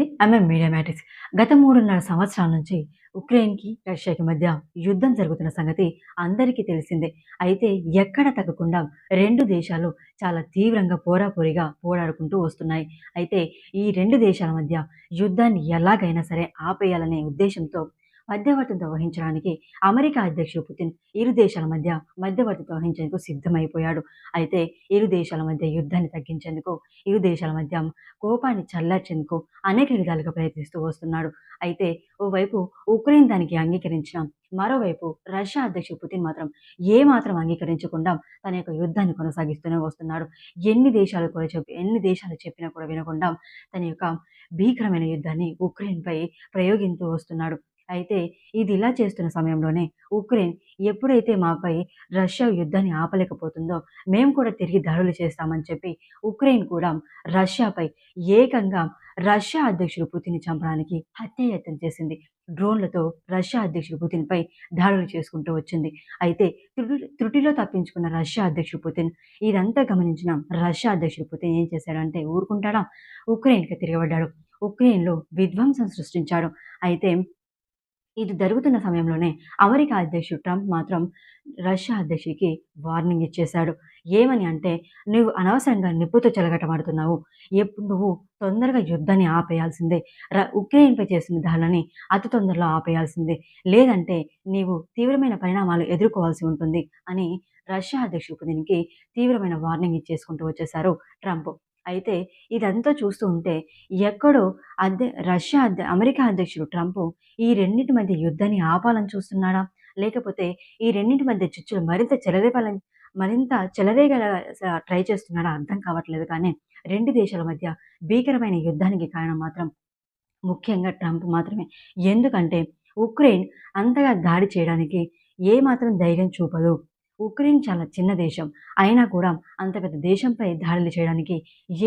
చూస్తున్నది MM media మ్యాటిక్స్ గత మూడున్నర సంవత్సరాల నుంచి ఉక్రెయిన్కి రష్యాకి మధ్య యుద్ధం జరుగుతున్న సంగతి అందరికీ తెలిసిందే. అయితే ఎక్కడ తగ్గకుండా రెండు దేశాలు చాలా తీవ్రంగా పోరాపోరిగా పోరాడుకుంటూ వస్తున్నాయి. అయితే ఈ రెండు దేశాల మధ్య యుద్ధాన్ని ఎలాగైనా సరే ఆపేయాలనే ఉద్దేశంతో మధ్యవర్తిత్వం వహించడానికి అమెరికా అధ్యక్షుడు పుతిన్ ఇరు దేశాల మధ్య మధ్యవర్తిత్వం వహించేందుకు సిద్ధమైపోయాడు. అయితే ఇరు దేశాల మధ్య యుద్ధాన్ని తగ్గించేందుకు ఇరు దేశాల మధ్య కోపాన్ని చల్లార్చేందుకు అనేక విధాలుగా ప్రయత్నిస్తూ వస్తున్నాడు. అయితే ఓవైపు ఉక్రెయిన్ దానికి అంగీకరించిన మరోవైపు రష్యా అధ్యక్షుడు పుతిన్ మాత్రం ఏ మాత్రం అంగీకరించకుండా తన యొక్క యుద్ధాన్ని కొనసాగిస్తూనే వస్తున్నాడు. ఎన్ని దేశాలు కూడా చెప్పి ఎన్ని దేశాలు చెప్పినా కూడా వినకుండా తన యొక్క భీకరమైన యుద్ధాన్ని ఉక్రెయిన్పై ప్రయోగిస్తూ వస్తున్నాడు. అయితే ఇది ఇలా చేస్తున్న సమయంలోనే ఉక్రెయిన్ ఎప్పుడైతే మాపై రష్యా యుద్ధాన్ని ఆపలేకపోతుందో మేము కూడా తిరిగి దాడులు చేస్తామని చెప్పి ఉక్రెయిన్ కూడా రష్యాపై ఏకంగా రష్యా అధ్యక్షుడు పుతిన్ చంపడానికి హత్యాయత్నం చేసింది. డ్రోన్లతో రష్యా అధ్యక్షుడు పుతిన్పై దాడులు చేసుకుంటూ వచ్చింది. అయితే త్రుటిలో తప్పించుకున్న రష్యా అధ్యక్షుడు పుతిన్ ఇదంతా గమనించిన రష్యా అధ్యక్షుడు పుతిన్ ఏం చేశాడంటే ఊరుకుంటాడా? ఉక్రెయిన్కి తిరగబడ్డాడు. ఉక్రెయిన్లో విధ్వంసం సృష్టించాడు. అయితే ఇది జరుగుతున్న సమయంలోనే అమెరికా అధ్యక్షుడు ట్రంప్ మాత్రం రష్యా అధ్యక్షుడికి వార్నింగ్ ఇచ్చేశాడు. ఏమని అంటే నువ్వు అనవసరంగా నిప్పుతో చెలగటమాడుతున్నావు. ఎప్పుడు నువ్వు తొందరగా యుద్ధాన్ని ఆపేయాల్సిందే. ర ఉక్రెయిన్పై చేసిన దాడులని అతి తొందరలో ఆపేయాల్సిందే. లేదంటే నీవు తీవ్రమైన పరిణామాలు ఎదుర్కోవాల్సి ఉంటుంది అని రష్యా అధ్యక్షుడు పుతిన్కి తీవ్రమైన వార్నింగ్ ఇచ్చేసుకుంటూ వచ్చేశారు ట్రంప్. అయితే ఇదంతా చూస్తూ ఉంటే ఎక్కడో అధ్య రష్యా అధ్య అమెరికా అధ్యక్షుడు ట్రంప్ ఈ రెండింటి మధ్య యుద్ధాన్ని ఆపాలని చూస్తున్నాడా? లేకపోతే ఈ రెండింటి మధ్య చిచ్చులు మరింత చెలరేపాలని మరింత చెలరేగల ట్రై చేస్తున్నాడా? అర్థం కావట్లేదు కానీ రెండు దేశాల మధ్య భీకరమైన యుద్ధానికి కారణం మాత్రం ముఖ్యంగా ట్రంప్ మాత్రమే. ఎందుకంటే ఉక్రెయిన్ అంతగా దాడి చేయడానికి ఏమాత్రం ధైర్యం చూపదు. ఉక్రెయిన్ చాలా చిన్న దేశం. అయినా కూడా అంత పెద్ద దేశంపై దాడులు చేయడానికి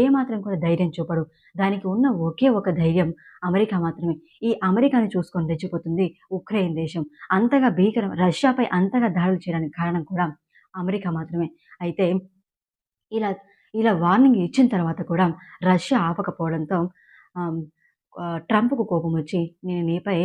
ఏ మాత్రం కూడా ధైర్యం చూపడు. దానికి ఉన్న ఒకే ఒక ధైర్యం అమెరికా మాత్రమే. ఈ అమెరికాని చూసుకొని తెచ్చిపోతుంది ఉక్రెయిన్ దేశం. అంతగా భీకరం రష్యాపై అంతగా దాడులు చేయడానికి కారణం కూడా అమెరికా మాత్రమే. అయితే ఇలా ఇలా వార్నింగ్ ఇచ్చిన తర్వాత కూడా రష్యా ఆపకపోవడంతో ట్రంప్కు కోపం వచ్చి నేను నీపై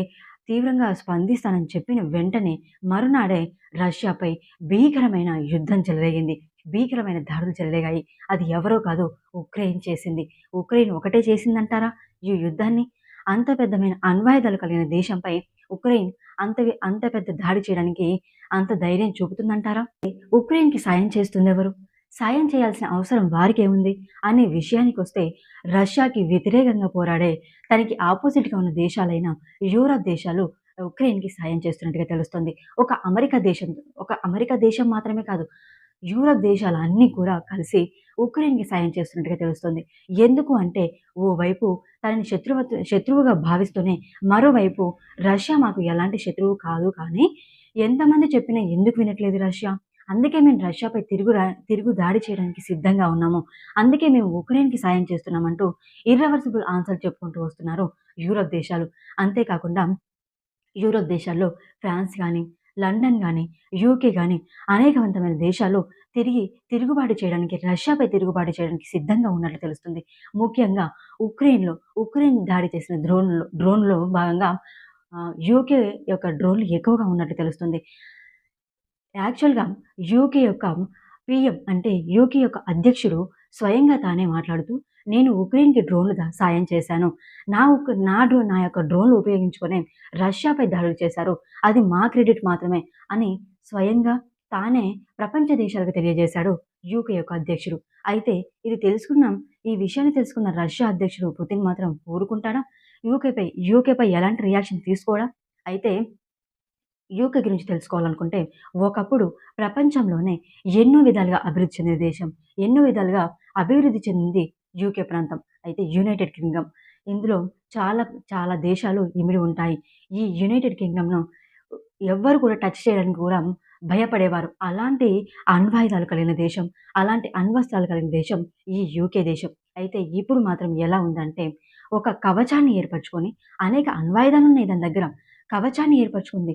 తీవ్రంగా స్పందిస్తానని చెప్పిన వెంటనే మరునాడే రష్యాపై భీకరమైన యుద్ధం చెలరేగింది. భీకరమైన దాడులు చెలరేగాయి. అది ఎవరో కాదు ఉక్రెయిన్ చేసింది. ఉక్రెయిన్ ఒకటే చేసిందంటారా ఈ యుద్ధాన్ని? అంత పెద్దమైన అణ్వాయుధాలు కలిగిన దేశంపై ఉక్రెయిన్ అంత అంత పెద్ద దాడి చేయడానికి అంత ధైర్యం చూపుతుందంటారా? ఉక్రెయిన్కి సాయం చేస్తుంది ఎవరు సాయం చేయాల్సిన అవసరం వారికి ఏముంది అనే విషయానికి వస్తే రష్యాకి వ్యతిరేకంగా పోరాడే తనకి ఆపోజిట్గా ఉన్న దేశాలైన యూరప్ దేశాలు ఉక్రెయిన్కి సాయం చేస్తున్నట్టుగా తెలుస్తుంది. ఒక అమెరికా దేశం ఒక అమెరికా దేశం మాత్రమే కాదు యూరప్ దేశాలు అన్నీ కూడా కలిసి ఉక్రెయిన్కి సాయం చేస్తున్నట్టుగా తెలుస్తుంది. ఎందుకు అంటే ఓవైపు తనని శత్రువు శత్రువుగా భావిస్తూనే మరోవైపు రష్యా మాకు ఎలాంటి శత్రువు కాదు కానీ ఎంతమంది చెప్పినా ఎందుకు వినట్లేదు రష్యా? అందుకే మేము రష్యాపై తిరుగు తిరుగు దాడి చేయడానికి సిద్ధంగా ఉన్నాము. అందుకే మేము ఉక్రెయిన్కి సాయం చేస్తున్నామంటూ ఇర్రవర్సిబుల్ ఆన్సర్ చెప్పుకుంటూ వస్తున్నారు యూరోప్ దేశాలు. అంతేకాకుండా యూరోప్ దేశాల్లో ఫ్రాన్స్ కానీ లండన్ కానీ యూకే కానీ అనేకవంతమైన దేశాలు తిరిగి తిరుగుబాటు చేయడానికి రష్యాపై తిరుగుబాటు చేయడానికి సిద్ధంగా ఉన్నట్లు తెలుస్తుంది. ముఖ్యంగా ఉక్రెయిన్లో ఉక్రెయిన్ దాడి చేసిన డ్రోన్లో డ్రోన్లో భాగంగా యూకే యొక్క డ్రోన్లు ఎక్కువగా ఉన్నట్లు తెలుస్తుంది. యాక్చువల్గా యూకే యొక్క పిఎం అంటే యూకే యొక్క అధ్యక్షుడు స్వయంగా తానే మాట్లాడుతూ నేను ఉక్రెయిన్కి డ్రోన్లు సాయం చేశాను. నా నా డ్రోన్ నా యొక్క డ్రోన్లు ఉపయోగించుకొని రష్యాపై దాడులు చేశారు. అది మా క్రెడిట్ మాత్రమే అని స్వయంగా తానే ప్రపంచ దేశాలకు తెలియజేశాడు యూకే యొక్క అధ్యక్షుడు. అయితే ఇది తెలుసుకున్నాం ఈ విషయాన్ని తెలుసుకున్న రష్యా అధ్యక్షుడు పుతిన్ మాత్రం ఊరుకుంటాడా? యూకేపై యూకేపై ఎలాంటి రియాక్షన్ తీసుకోడా? అయితే యూకే గురించి తెలుసుకోవాలనుకుంటే ఒకప్పుడు ప్రపంచంలోనే ఎన్నో విధాలుగా అభివృద్ధి చెందిన దేశం ఎన్నో విధాలుగా అభివృద్ధి చెందింది యూకే ప్రాంతం అయితే యునైటెడ్ కింగ్డమ్. ఇందులో చాలా చాలా దేశాలు ఇమిడి ఉంటాయి. ఈ యునైటెడ్ కింగ్డమ్ను ఎవ్వరు కూడా టచ్ చేయడానికి కూడా భయపడేవారు. అలాంటి అణ్వాయుధాలు కలిగిన దేశం అలాంటి అణ్వస్త్రాలు కలిగిన దేశం ఈ యూకే దేశం. అయితే ఇప్పుడు మాత్రం ఎలా ఉందంటే ఒక కవచాన్ని ఏర్పరచుకొని అనేక అణ్వాయుధాలు ఉన్నాయి దాని దగ్గర. కవచాన్ని ఏర్పరచుకుంది.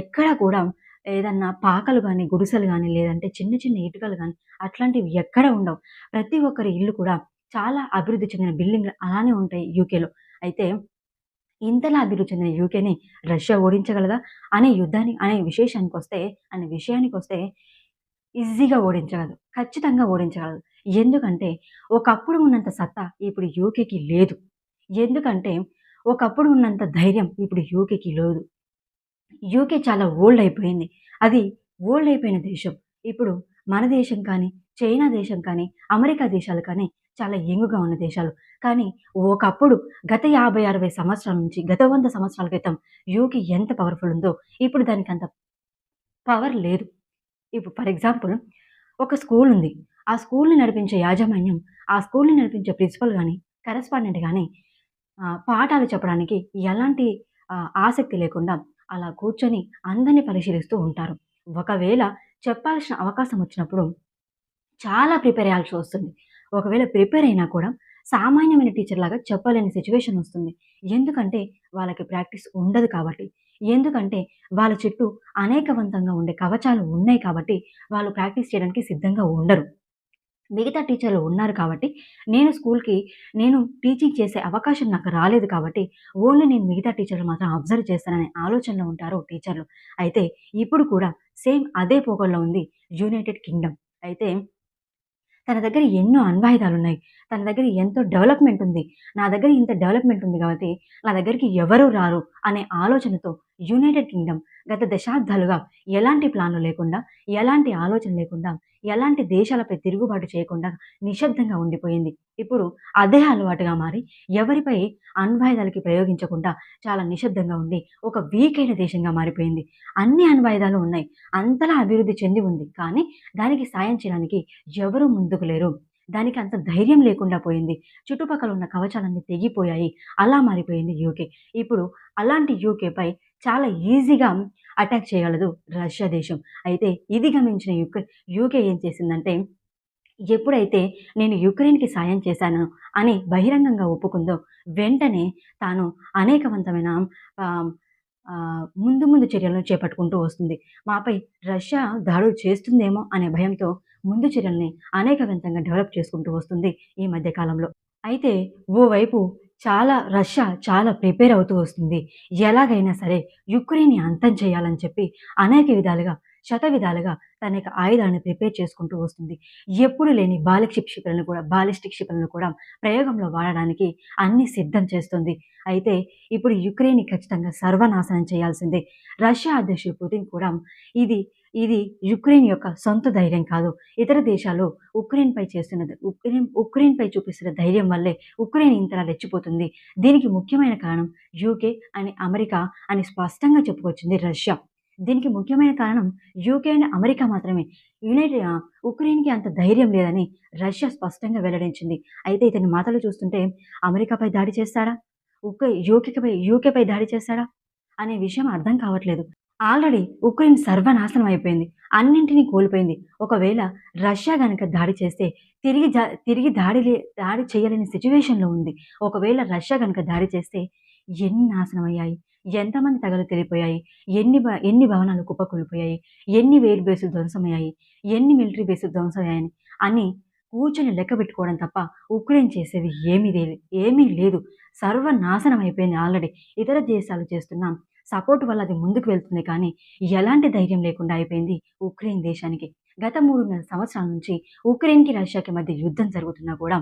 ఎక్కడ కూడా ఏదన్నా పాకలు కానీ గుడిసెలు కానీ లేదంటే చిన్న చిన్న ఇటుకలు కానీ అట్లాంటివి ఎక్కడ ఉండవు. ప్రతి ఒక్కరి ఇల్లు కూడా చాలా అభివృద్ధి చెందిన బిల్డింగ్లు అలానే ఉంటాయి యూకేలో. అయితే ఇంతలా అభివృద్ధి చెందిన యూకేని రష్యా ఓడించగలదా? అనే యుద్ధాన్ని అనే విశేషానికి వస్తే అనే విషయానికి వస్తే ఈజీగా ఓడించగలదు. ఖచ్చితంగా ఓడించగలదు. ఎందుకంటే ఒకప్పుడు ఉన్నంత సత్తా ఇప్పుడు యూకేకి లేదు. ఎందుకంటే ఒకప్పుడు ఉన్నంత ధైర్యం ఇప్పుడు యూకేకి లేదు. యూకే చాలా ఓల్డ్ అయిపోయింది. అది ఓల్డ్ అయిపోయిన దేశం. ఇప్పుడు మన దేశం కానీ చైనా దేశం కానీ అమెరికా దేశాలు కానీ చాలా యంగుగా ఉన్న దేశాలు. కానీ ఒకప్పుడు గత యాభై అరవై సంవత్సరాల నుంచి గత వంద సంవత్సరాల క్రితం యూకే ఎంత పవర్ఫుల్ ఉందో ఇప్పుడు దానికి అంత పవర్ లేదు. ఇప్పుడు ఫర్ ఎగ్జాంపుల్ ఒక స్కూల్ ఉంది. ఆ స్కూల్ని నడిపించే యాజమాన్యం ఆ స్కూల్ని నడిపించే ప్రిన్సిపల్ కానీ కరెస్పాండెంట్ కానీ పాఠాలు చెప్పడానికి ఎలాంటి ఆసక్తి లేకుండా అలా కూర్చొని అందరినీ పరిశీలిస్తూ ఉంటారు. ఒకవేళ చెప్పాల్సిన అవకాశం వచ్చినప్పుడు చాలా ప్రిపేర్ అయ్యాల్సి వస్తుంది. ఒకవేళ ప్రిపేర్ అయినా కూడా సామాన్యమైన టీచర్ లాగా చెప్పలేని సిచ్యువేషన్ వస్తుంది. ఎందుకంటే వాళ్ళకి ప్రాక్టీస్ ఉండదు కాబట్టి. ఎందుకంటే వాళ్ళ చుట్టూ అనేకవంతంగా ఉండే కవచాలు ఉన్నాయి కాబట్టి వాళ్ళు ప్రాక్టీస్ చేయడానికి సిద్ధంగా ఉండరు. మిగతా టీచర్లు ఉన్నారు కాబట్టి నేను స్కూల్కి నేను టీచింగ్ చేసే అవకాశం నాకు రాలేదు కాబట్టి ఓన్లీ నేను మిగతా టీచర్లు మాత్రం అబ్జర్వ్ చేస్తాననే ఆలోచనలో ఉంటారు టీచర్లు. అయితే ఇప్పుడు కూడా సేమ్ అదే పోకల్లో ఉంది యునైటెడ్ కింగ్డమ్. అయితే తన దగ్గర ఎన్నో అణ్వాయుధాలు ఉన్నాయి తన దగ్గర ఎంతో డెవలప్మెంట్ ఉంది. నా దగ్గర ఇంత డెవలప్మెంట్ ఉంది కాబట్టి నా దగ్గరికి ఎవరూ రారు అనే ఆలోచనతో యునైటెడ్ కింగ్డమ్ గత దశాబ్దాలుగా ఎలాంటి ప్లాన్లు లేకుండా ఎలాంటి ఆలోచన లేకుండా ఎలాంటి దేశాలపై తిరుగుబాటు చేయకుండా నిశ్శబ్దంగా ఉండిపోయింది. ఇప్పుడు అదే అలవాటుగా మారి ఎవరిపై అణ్వాయుధాలకి ప్రయోగించకుండా చాలా నిశ్శబ్దంగా ఉండి ఒక వీక్ అయిన దేశంగా మారిపోయింది. అన్ని అణ్వాయుధాలు ఉన్నాయి. అంతలా అభివృద్ధి చెంది ఉంది. కానీ దానికి సాయం చేయడానికి ఎవరూ ముందుకు లేరు. దానికి అంత ధైర్యం లేకుండా పోయింది. చుట్టుపక్కల ఉన్న కవచాలన్నీ తెగిపోయాయి. అలా మారిపోయింది యూకే. ఇప్పుడు అలాంటి యూకేపై చాలా ఈజీగా అటాక్ చేయగలదు రష్యా దేశం. అయితే ఇది గమనించిన యుక్రె యూకే ఏం చేసిందంటే ఎప్పుడైతే నేను యుక్రెయిన్కి సాయం చేశాను అని బహిరంగంగా ఒప్పుకుందో వెంటనే తాను అనేకవంతమైన ముందు ముందు చర్యలను చేపట్టుకుంటూ వస్తుంది. మాపై రష్యా దాడులు చేస్తుందేమో అనే భయంతో ముందు చర్యల్ని అనేకవంతంగా డెవలప్ చేసుకుంటూ వస్తుంది ఈ మధ్య కాలంలో. అయితే ఓవైపు చాలా రష్యా చాలా ప్రిపేర్ అవుతూ వస్తుంది. ఎలాగైనా సరే యుక్రెయిన్ని అంతం చేయాలని చెప్పి అనేక విధాలుగా శత విధాలుగా తన యొక్క ఆయుధాన్ని ప్రిపేర్ చేసుకుంటూ వస్తుంది. ఎప్పుడు లేని బాలిక్ క్షిపణులను కూడా బాలిస్టిక్ క్షిపణులను కూడా ప్రయోగంలో వాడడానికి అన్ని సిద్ధం చేస్తుంది. అయితే ఇప్పుడు యుక్రెయిన్ ఖచ్చితంగా సర్వనాశనం చేయాల్సిందే రష్యా అధ్యక్షుడు పుతిన్ కూడా. ఇది ఇది యుక్రెయిన్ యొక్క సొంత ధైర్యం కాదు. ఇతర దేశాలు ఉక్రెయిన్పై చేస్తున్నది ఉక్రెయిన్ ఉక్రెయిన్పై చూపిస్తున్న ధైర్యం వల్లే ఉక్రెయిన్ ఇంతలా రెచ్చిపోతుంది. దీనికి ముఖ్యమైన కారణం యూకే అని అమెరికా అని స్పష్టంగా చెప్పుకొచ్చింది రష్యా. దీనికి ముఖ్యమైన కారణం యూకే అండ్ అమెరికా మాత్రమే. యునైటెడ్ ఉక్రెయిన్కి అంత ధైర్యం లేదని రష్యా స్పష్టంగా వెల్లడించింది. అయితే ఇతని మాటలు చూస్తుంటే అమెరికాపై దాడి చేస్తాడా? ఉక్రె యూకేపై యూకేపై దాడి చేస్తాడా? అనే విషయం అర్థం కావట్లేదు. ఆల్రెడీ ఉక్రెయిన్ సర్వనాశనం అయిపోయింది. అన్నింటినీ కోల్పోయింది. ఒకవేళ రష్యా గనుక దాడి చేస్తే తిరిగి తిరిగి దాడి లే- దాడి చేయలేని సిచ్యువేషన్లో ఉంది. ఒకవేళ రష్యా గనుక దాడి చేస్తే ఎన్ని నాశనం అయ్యాయి ఎంతమంది తగలు తెలిపోయాయి ఎన్ని ఎన్ని భవనాలు కుప్పకూలిపోయాయి? ఎన్ని వేలు బేసులు ధ్వంసమయ్యాయి? ఎన్ని మిలిటరీ బేసులు ధ్వంసమయ్యాయని అని కూర్చొని లెక్క పెట్టుకోవడం తప్ప ఉక్రెయిన్ చేసేది ఏమీ లేదు ఏమీ లేదు. సర్వనాశనం అయిపోయింది ఆల్రెడీ. ఇతర దేశాలు చేస్తున్నాం సపోర్ట్ వల్ల అది ముందుకు వెళ్తుంది కానీ ఎలాంటి ధైర్యం లేకుండా అయిపోయింది ఉక్రెయిన్ దేశానికి. గత మూడున్నర సంవత్సరాల నుంచి ఉక్రెయిన్కి రష్యాకి మధ్య యుద్ధం జరుగుతున్నా కూడా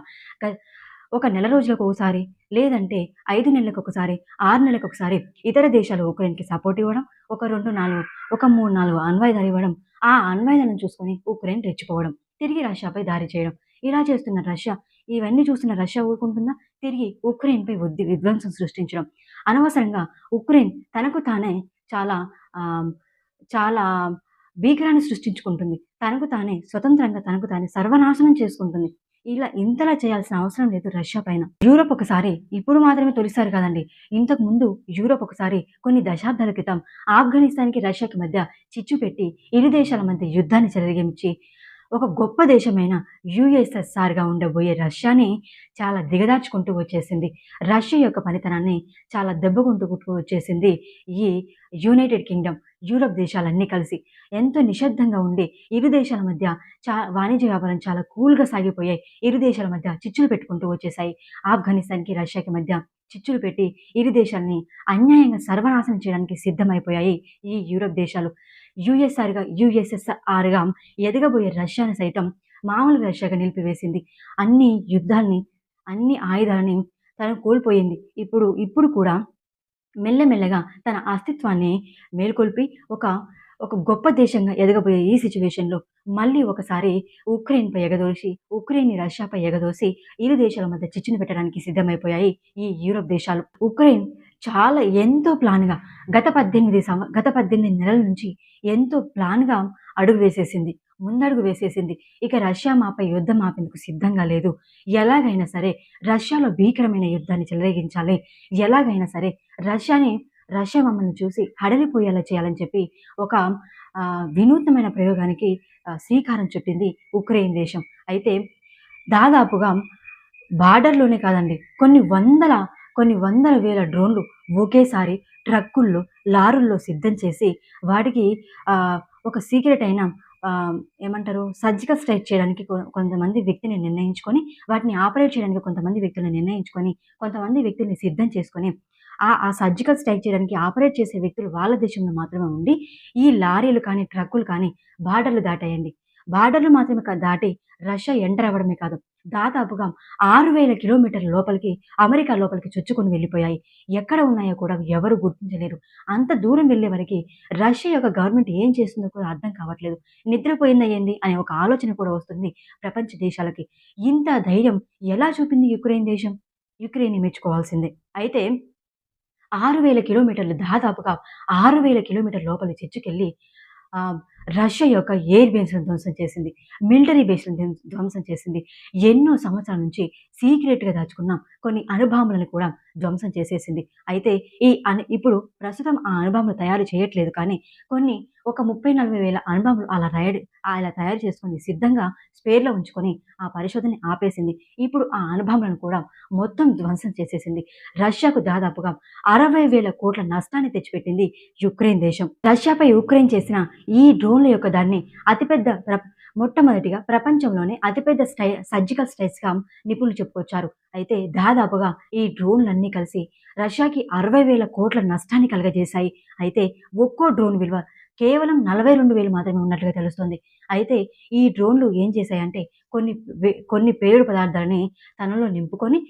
ఒక నెల రోజులకు ఒకసారి లేదంటే ఐదు నెలలకు ఒకసారి ఆరు నెలలకు ఒకసారి ఇతర దేశాలు ఉక్రెయిన్కి సపోర్ట్ ఇవ్వడం ఒక రెండు నాలుగు ఒక మూడు నాలుగు అన్వాయిదాలు ఇవ్వడం ఆ అన్వాయిదాలను చూసుకొని ఉక్రెయిన్ రెచ్చిపోవడం తిరిగి రష్యాపై దారి చేయడం ఇలా చేస్తున్న రష్యా ఇవన్నీ చూసిన రష్యా ఊరుకుంటుందా? తిరిగి ఉక్రెయిన్పై ఉద్ది విధ్వంసం సృష్టించడం. అనవసరంగా ఉక్రెయిన్ తనకు తానే చాలా చాలా భీకరాన్ని సృష్టించుకుంటుంది. తనకు తానే స్వతంత్రంగా తనకు తానే సర్వనాశనం చేసుకుంటుంది. ఇలా ఇంతలా చేయాల్సిన అవసరం లేదు రష్యా పైన. యూరోప్ ఒకసారి ఇప్పుడు మాత్రమే తొలిసారి కాదండి. ఇంతకు ముందు యూరోప్ ఒకసారి కొన్ని దశాబ్దాల క్రితం ఆఫ్ఘనిస్తాన్కి రష్యాకి మధ్య చిచ్చు పెట్టి ఇరు దేశాల మధ్య యుద్ధాన్ని చెలగించి ఒక గొప్ప దేశమైన యుఎస్ఎస్ఆర్గా ఉండబోయే రష్యాని చాలా దిగదార్చుకుంటూ వచ్చేసింది. రష్యా యొక్క పనితనాన్ని చాలా దెబ్బకుంటూ వచ్చేసింది ఈ యునైటెడ్ కింగ్డమ్ యూరప్ దేశాలన్నీ కలిసి. ఎంతో నిశ్శబ్దంగా ఉండి ఇరు దేశాల మధ్య చా వాణిజ్య వ్యాపారం చాలా కూల్గా సాగిపోయాయి. ఇరు దేశాల మధ్య చిచ్చులు పెట్టుకుంటూ వచ్చేసాయి ఆఫ్ఘనిస్తాన్కి రష్యాకి మధ్య చిచ్చులు పెట్టి ఇరు దేశాలని అన్యాయంగా సర్వనాశనం చేయడానికి సిద్ధమైపోయాయి ఈ యూరప్ దేశాలు. యుఎస్ఆర్గా యుఎస్ఎస్ఆర్గా ఎదగబోయే రష్యాను సైతం మామూలు రష్యాగా నిలిపివేసింది. అన్ని యుద్ధాల్ని అన్ని ఆయుధాలని తను కోల్పోయింది. ఇప్పుడు ఇప్పుడు కూడా మెల్లమెల్లగా తన అస్తిత్వాన్ని మేల్కొల్పి ఒక ఒక గొప్ప దేశంగా ఎదగబోయే ఈ సిచ్యువేషన్లో మళ్ళీ ఒకసారి ఉక్రెయిన్పై ఎగదోసి ఉక్రెయిన్ రష్యాపై ఎగదోసి ఇరు దేశాల మధ్య చిచ్చును పెట్టడానికి సిద్ధమైపోయాయి ఈ యూరప్ దేశాలు. ఉక్రెయిన్ చాలా ఎంతో ప్లాన్గా గత పద్దెనిమిది సంవ గత పద్దెనిమిది నెలల నుంచి ఎంతో ప్లాన్గా అడుగు వేసేసింది. ముందడుగు వేసేసింది. ఇక రష్యా మాపై యుద్ధం ఆపేందుకు సిద్ధంగా లేదు. ఎలాగైనా సరే రష్యాలో భీకరమైన యుద్ధాన్ని చెలరేగించాలి. ఎలాగైనా సరే రష్యాని రష్యా మమ్మల్ని చూసి హడలిపోయేలా చేయాలని చెప్పి ఒక వినూత్నమైన ప్రయోగానికి శ్రీకారం చుట్టింది ఉక్రెయిన్ దేశం. అయితే దాదాపుగా బార్డర్లోనే కాదండి కొన్ని వందల కొన్ని వందల వేల డ్రోన్లు ఒకేసారి ట్రక్కుల్లో లారుల్లో సిద్ధం చేసి వాటికి ఒక సీక్రెట్ అయిన ఏమంటారు సర్జికల్ స్ట్రైక్ చేయడానికి కొ- కొంతమంది వ్యక్తిని నిర్ణయించుకొని వాటిని ఆపరేట్ చేయడానికి కొంతమంది వ్యక్తులను నిర్ణయించుకొని కొంతమంది వ్యక్తుల్ని సిద్ధం చేసుకొని ఆ ఆ సర్జికల్ స్ట్రైక్ చేయడానికి ఆపరేట్ చేసే వ్యక్తులు వాళ్ళ దేశంలో మాత్రమే ఉండి ఈ లారీలు కానీ ట్రక్కులు కానీ బార్డర్లు దాటాయండి. బార్డర్లు మాత్రమే దాటి రష్యా ఎంటర్ అవ్వడమే కాదు దాదాపుగా ఆరు వేల కిలోమీటర్ల లోపలికి అమెరికా లోపలికి చొచ్చుకొని వెళ్ళిపోయాయి. ఎక్కడ ఉన్నాయో కూడా ఎవరు గుర్తించలేరు అంత దూరం వెళ్ళే వరకు రష్యా యొక్క గవర్నమెంట్ ఏం చేస్తుందో కూడా అర్థం కావట్లేదు. నిద్రపోయిందా ఏంది అనే ఒక ఆలోచన కూడా వస్తుంది ప్రపంచ దేశాలకి. ఇంత ధైర్యం ఎలా చూపింది యుక్రెయిన్ దేశం? యుక్రెయిన్ మెచ్చుకోవాల్సిందే. అయితే ఆరు వేల కిలోమీటర్లు దాదాపుగా ఆరు వేల కిలోమీటర్ల లోపలి చర్చకెళ్ళి రష్యా యొక్క ఎయిర్ బేస్లను ధ్వంసం చేసింది మిలిటరీ బేస్లను ధ్వంసం చేసింది. ఎన్నో సంవత్సరాల నుంచి సీక్రెట్గా దాచుకున్న. కొన్ని అణుబాంబులను కూడా ధ్వంసం చేసేసింది. అయితే ఈ అను ఇప్పుడు ప్రస్తుతం ఆ అణుబాంబులు తయారు చేయట్లేదు కానీ కొన్ని ఒక ముప్పై నలభై వేల అణుబాంబులు అలా తయారు అలా తయారు చేసుకొని సిద్ధంగా స్పేర్లో ఉంచుకొని ఆ పరిశోధన ఆపేసింది. ఇప్పుడు ఆ అణుబాంబులను కూడా మొత్తం ధ్వంసం చేసేసింది. రష్యాకు దాదాపుగా అరవై వేల కోట్ల నష్టాన్ని తెచ్చిపెట్టింది యుక్రెయిన్ దేశం. రష్యాపై యుక్రెయిన్ చేసిన ఈ డ్రోన్ల యొక్క దాన్ని అతిపెద్ద ప్ర మొట్టమొదటిగా ప్రపంచంలోనే అతిపెద్ద స్టై సర్జికల్ స్ట్రైక్స్గా నిపుణులు చెప్పుకొచ్చారు. అయితే దాదాపుగా ఈ డ్రోన్లన్నీ కలిసి రష్యాకి అరవై వేల కోట్ల నష్టాన్ని కలగజేశాయి. అయితే ఒక్కో డ్రోన్ విలువ కేవలం నలభై రెండు వేలు మాత్రమే ఉన్నట్లుగా తెలుస్తుంది. అయితే ఈ డ్రోన్లు ఏం చేశాయంటే కొన్ని కొన్ని పేరు పదార్థాలని తనలో నింపుకొని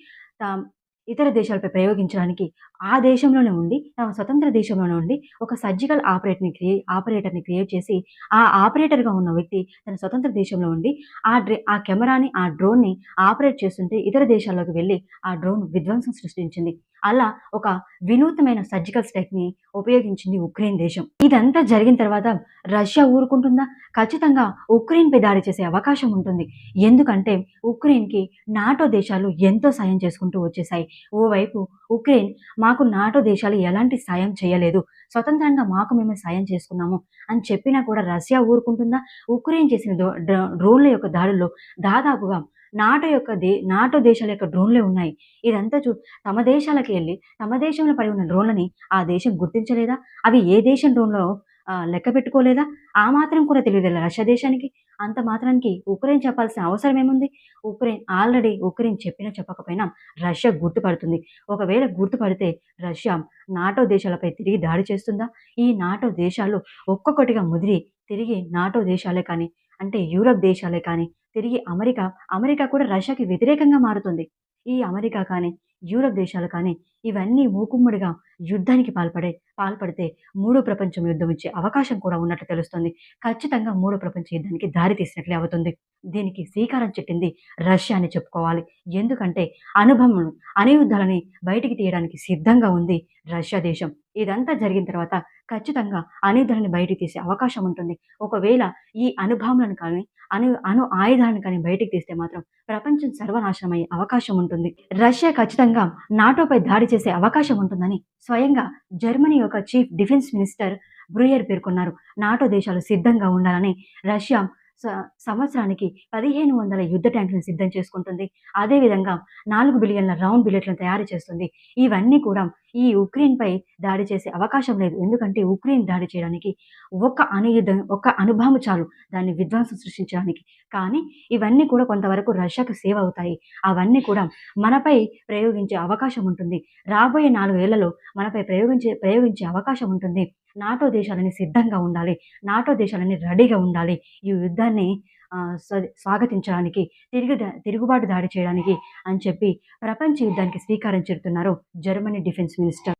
ఇతర దేశాలపై ప్రయోగించడానికి ఆ దేశంలోనే ఉండి తమ స్వతంత్ర దేశంలోనే ఉండి ఒక సర్జికల్ ఆపరేటర్ని క్రియే ఆపరేటర్ని క్రియేట్ చేసి ఆ ఆపరేటర్గా ఉన్న వ్యక్తి తన స్వతంత్ర దేశంలో ఉండి ఆ డ్రే ఆ కెమెరాని ఆ డ్రోన్ని ఆపరేట్ చేస్తుంటే ఇతర దేశాల్లోకి వెళ్ళి ఆ డ్రోన్ విధ్వంసం సృష్టించింది. అలా ఒక వినూత్నమైన సర్జికల్ స్ట్రైక్ని ఉపయోగించింది ఉక్రెయిన్ దేశం. ఇదంతా జరిగిన తర్వాత రష్యా ఊరుకుంటుందా? ఖచ్చితంగా ఉక్రెయిన్పై దాడి చేసే అవకాశం ఉంటుంది. ఎందుకంటే ఉక్రెయిన్కి నాటో దేశాలు ఎంతో సాయం చేసుకుంటూ వచ్చేసాయి. ఓవైపు ఉక్రెయిన్ మా మాకు నాటో దేశాలు ఎలాంటి సాయం చేయలేదు. స్వతంత్రంగా మాకు మేమే సాయం చేసుకున్నాము అని చెప్పినా కూడా రష్యా ఊరుకుంటుందా? ఉక్రెయిన్ చేసిన డ్రో- డ్రోన్ల యొక్క దాడుల్లో దాదాపుగా నాటో యొక్క దే నాటో దేశాల యొక్క డ్రోన్లే ఉన్నాయి. ఇదంతా చూ తమ దేశాలకు వెళ్ళి తమ దేశంలో పడి ఉన్న డ్రోన్లని ఆ దేశం గుర్తించలేదా? అవి ఏ దేశం డ్రోన్లో లెక్క పెట్టుకోలేదా? ఆ మాత్రం కూడా తెలియదు రష్యా దేశానికి. అంత మాత్రానికి ఉక్రెయిన్ చెప్పాల్సిన అవసరం ఏముంది? ఉక్రెయిన్ ఆల్రెడీ ఉక్రెయిన్ చెప్పినా చెప్పకపోయినా రష్యా గుర్తుపడుతుంది. ఒకవేళ గుర్తుపడితే రష్యా నాటో దేశాలపై తిరిగి దాడి చేస్తుందా? ఈ నాటో దేశాలు ఒక్కొక్కటిగా ముదిరి తిరిగి నాటో దేశాలే కానీ అంటే యూరప్ దేశాలే కానీ తిరిగి అమెరికా అమెరికా కూడా రష్యాకి వ్యతిరేకంగా మారుతుంది. ఈ అమెరికా కానీ యూరప్ దేశాలు కానీ ఇవన్నీ మూకుమ్మడిగా యుద్ధానికి పాల్పడే పాల్పడితే మూడో ప్రపంచం యుద్ధం వచ్చే అవకాశం కూడా ఉన్నట్లు తెలుస్తుంది. ఖచ్చితంగా మూడో ప్రపంచ యుద్ధానికి దారి తీసినట్లే అవుతుంది. దీనికి శ్రీకారం చుట్టింది రష్యా అని చెప్పుకోవాలి. ఎందుకంటే అనుభవం అణుయుద్ధాలని బయటికి తీయడానికి సిద్ధంగా ఉంది రష్యా దేశం. ఇదంతా జరిగిన తర్వాత ఖచ్చితంగా అణుయుద్ధాలని బయటికి తీసే అవకాశం ఉంటుంది. ఒకవేళ ఈ అనుభవములను కానీ అను అణు ఆయుధాలను కానీ బయటికి తీస్తే మాత్రం ప్రపంచం సర్వనాశనం అయ్యే అవకాశం ఉంటుంది. రష్యా ఖచ్చితంగా నాటోపై దాడి చేసే అవకాశం ఉంటుందని స్వయంగా జర్మనీ యొక్క చీఫ్ డిఫెన్స్ మినిస్టర్ బ్రూయర్ పేర్కొన్నారు. నాటో దేశాలు సిద్ధంగా ఉండాలని రష్యా సంవత్సరానికి పదిహేను వందల యుద్ధ ట్యాంకులను సిద్ధం చేసుకుంటుంది అదేవిధంగా నాలుగు బిలియన్ల రౌండ్ బిల్లెట్లను తయారు చేస్తుంది ఇవన్నీ కూడా ఈ ఉక్రెయిన్‌పై దాడి చేసే అవకాశం లేదు. ఎందుకంటే ఉక్రెయిన్ దాడి చేయడానికి ఒక అనుయుద్ధం ఒక అనుభవం చాలు దాన్ని విధ్వంసం సృష్టించడానికి. కానీ ఇవన్నీ కూడా కొంతవరకు రష్యాకు సేవ్ అవుతాయి. అవన్నీ కూడా మనపై ప్రయోగించే అవకాశం ఉంటుంది. రాబోయే నాలుగేళ్ళలో మనపై ప్రయోగించే ప్రయోగించే అవకాశం ఉంటుంది. నాటో దేశాలని సిద్ధంగా ఉండాలి. నాటో దేశాలని రెడీగా ఉండాలి. ఈ యుద్ధాన్ని స్వాగతించడానికి, తిరిగి తిరుగుబాటు దాడి చేయడానికి అని చెప్పి ప్రపంచ యుద్ధానికి శ్రీకారం చుడుతున్నారు జర్మనీ డిఫెన్స్ మినిస్టర్.